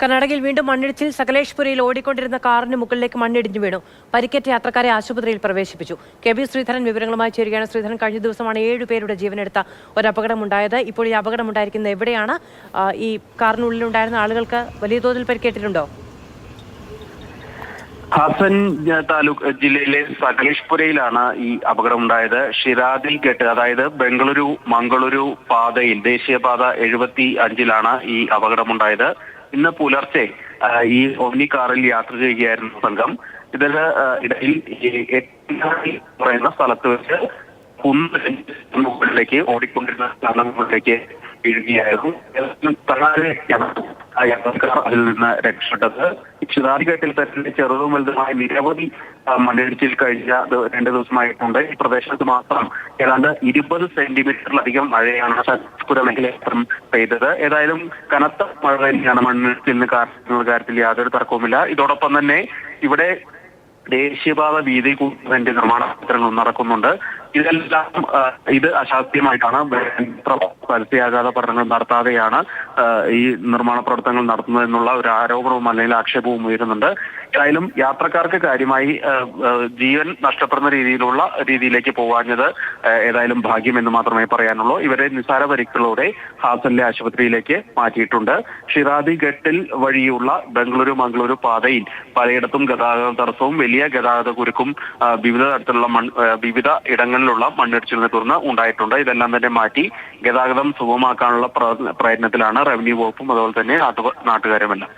കർണാടകയിൽ വീണ്ടും മണ്ണിടിച്ചിൽ സകലേഷ്പുരയിൽ ഓടിക്കൊണ്ടിരുന്ന കാറിന് മുകളിലേക്ക് മണ്ണിടിഞ്ഞു വീണു. പരിക്കേറ്റ യാത്രക്കാരെ ആശുപത്രിയിൽ പ്രവേശിപ്പിച്ചു. കെ ബി ശ്രീധരൻ വിവരങ്ങളുമായി ചേരുകയാണ്. ശ്രീധരൻ കഴിഞ്ഞ ദിവസമാണ് ഏഴുപേരുടെ ജീവനെടുത്ത ഒരു അപകടമുണ്ടായത് ഇപ്പോൾ ഈ അപകടമുണ്ടായിരിക്കുന്നത് എവിടെയാണ്? ഈ കാറിനുള്ളിലുണ്ടായിരുന്ന ആളുകൾക്ക് വലിയ തോതിൽ പരിക്കേറ്റിട്ടുണ്ടോ? ഹസൻ താലൂക്ക് ജില്ലയിലെ സകലേഷ്പുരയിലാണ് ഈ അപകടമുണ്ടായത്. ഷിരാദിൽ കെട്ട് അതായത് ബംഗളൂരു മംഗളൂരു പാതയിൽ ദേശീയപാത എഴുപത്തി അഞ്ചിലാണ് ഈ അപകടമുണ്ടായത്. ഇന്ന് പുലർച്ചെ ഈ ഒമ്നി കാറിൽ യാത്ര ചെയ്യുകയായിരുന്നു സംഘം. ഇതിന് ഇടയിൽ പറയുന്ന സ്ഥലത്ത് വെച്ച് കുന്ന് മുകളിലേക്ക് ഓടിക്കൊണ്ടിരുന്ന സ്ഥലങ്ങളിലേക്ക് വീഴുകയായിരുന്നു. ആ യാത്രക്കാർ അതിൽ നിന്ന് രക്ഷപ്പെട്ടത്. ചിതാരിഘട്ടിൽ തന്നെ ചെറുതും വലുതുമായ നിരവധി മണ്ണിടിച്ചിൽ കഴിഞ്ഞ രണ്ട് ദിവസമായിട്ടുണ്ട്. ഈ പ്രദേശത്ത് മാത്രം ഏതാണ്ട് ഇരുപത് സെന്റിമീറ്ററിലധികം മഴയാണ് ശക്തിപുര മേഖലയിൽ പെയ്തത്. ഏതായാലും കനത്ത മഴ തന്നെയാണ് മണ്ണിടിച്ചിലിന് കാരണം കാര്യത്തിൽ യാതൊരു തർക്കവുമില്ല. ഇതോടൊപ്പം തന്നെ ഇവിടെ ദേശീയപാത വീതി കൂട്ടുന്നതിന്റെ നിർമ്മാണ പ്രവർത്തനങ്ങൾ നടക്കുന്നുണ്ട്. ഇതെല്ലാം ഇത് അശാസ്ത്രീയമായിട്ടാണ്. പരസ്യാഘാത പഠനങ്ങൾ നടത്താതെയാണ് ഈ നിർമ്മാണ പ്രവർത്തനങ്ങൾ നടത്തുന്നതെന്നുള്ള ഒരു ആരോപണവും അല്ലെങ്കിൽ ആക്ഷേപവും ഉയരുന്നുണ്ട്. ഏതായാലും യാത്രക്കാർക്ക് കാര്യമായി ജീവൻ നഷ്ടപ്പെടുന്ന രീതിയിലുള്ള രീതിയിലേക്ക് പോകാഞ്ഞത് ഏതായാലും ഭാഗ്യമെന്ന് മാത്രമേ പറയാനുള്ളൂ. ഇവരെ നിസ്സാര പരിക്കുകളോടെ ഹാസനിലെ ആശുപത്രിയിലേക്ക് മാറ്റിയിട്ടുണ്ട്. ഷിറാദി ഘട്ടിൽ വഴിയുള്ള ബംഗളൂരു മംഗളൂരു പാതയിൽ പലയിടത്തും ഗതാഗത തടസ്സവും വലിയ ഗതാഗത കുരുക്കും വിവിധ തരത്തിലുള്ള മൺ വിവിധ ഇടങ്ങളിലുള്ള മണ്ണിടിച്ചിലിനെ തുടർന്ന് ഉണ്ടായിട്ടുണ്ട്. ഇതെല്ലാം തന്നെ മാറ്റി ഗതാഗതം സുഗമമാക്കാനുള്ള പ്രയത്നത്തിലാണ് റവന്യൂ വകുപ്പും അതുപോലെ തന്നെ നാട്ടു നാട്ടുകാരുമെല്ലാം.